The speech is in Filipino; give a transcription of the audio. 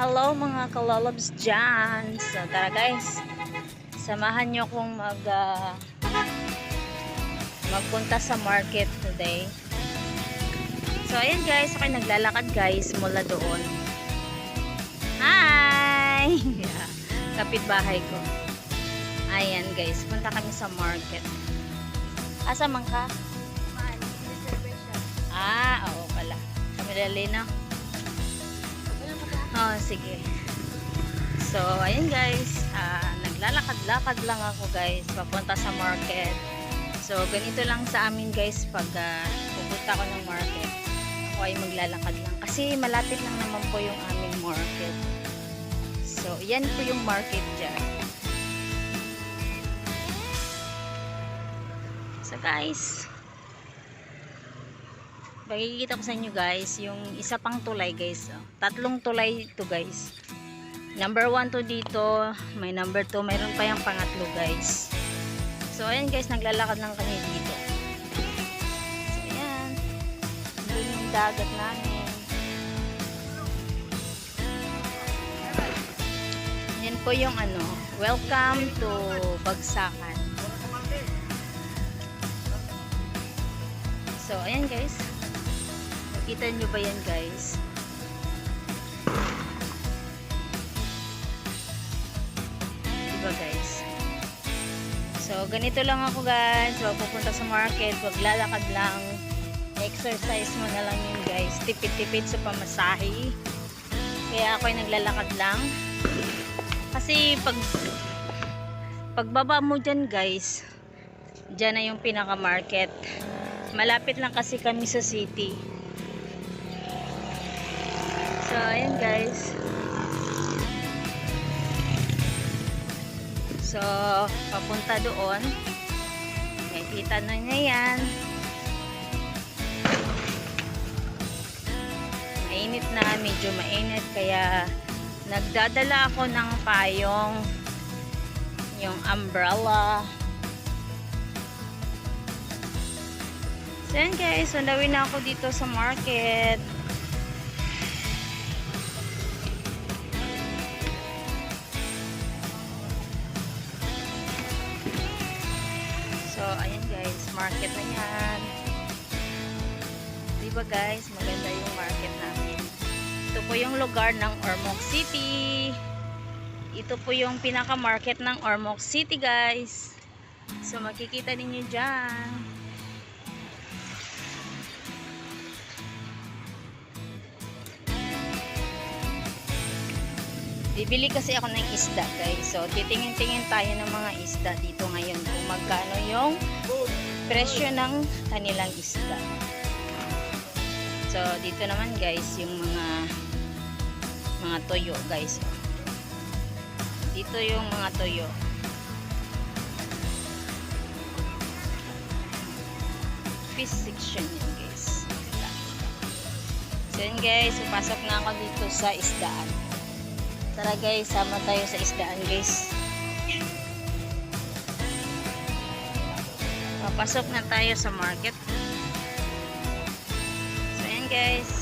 Hello mga kalolobs dyan. So tara guys, samahan nyo kong mag ah, magpunta sa market today. So ayan guys, ako'y naglalakad guys mula doon. Hi! Kapit bahay ko. Ayan guys, punta kami sa market. Asa man ka? Ah, oo pala. Kami lalina. Oh, sige. So, ayun guys, ah, naglalakad-lakad lang ako guys, papunta sa market. So, ganito lang sa amin guys pag ah, pupunta ko ng market. Ako ay maglalakad lang. Kasi malapit lang naman po yung aming market. So, yan po yung market dyan. So, guys, Pakikita ko sa inyo guys, yung isa pang tulay guys. oh. Tatlong tulay ito guys. Number 1 to dito, may number 2, mayroon pa yung pangatlo guys. So ayan guys, naglalakad lang kami dito. So ayan, yun yung dagat namin. Yan po yung ano, welcome to Bagsakan. So ayan guys. Nakita nyo ba yan guys? Diba guys? So, ganito lang ako guys. Huwag pupunta sa market. Huwag lalakad lang. Exercise mo na lang yun guys. Tipid-tipid sa pamasahe. Kaya ako ay naglalakad lang. Kasi pag pagbaba mo dyan guys, dyan na yung pinaka-market. Malapit lang kasi kami sa city. So, ayan guys. So, papunta doon. Nakikita na niya yan. Mainit na, medyo mainit. Kaya, nagdadala ako ng payong. Yung umbrella. So, ayan guys. Sundawin na ako dito sa market. Market na yan. Diba guys, maganda yung market namin. Ito po yung lugar ng Ormoc City. Ito po yung pinaka-market ng Ormoc City guys. So, makikita ninyo dyan. Bibili kasi ako ng isda guys. So, titingin-tingin tayo ng mga isda dito ngayon kung magkano yung presyo ng kanilang isda. So, dito naman guys, yung mga mga toyo guys. Dito yung mga toyo. Fish section yan guys. So, yun guys, pasok na ako dito sa isdaan. Tara guys, sama tayo sa isdaan guys. Papasok na tayo sa market. So ayan guys.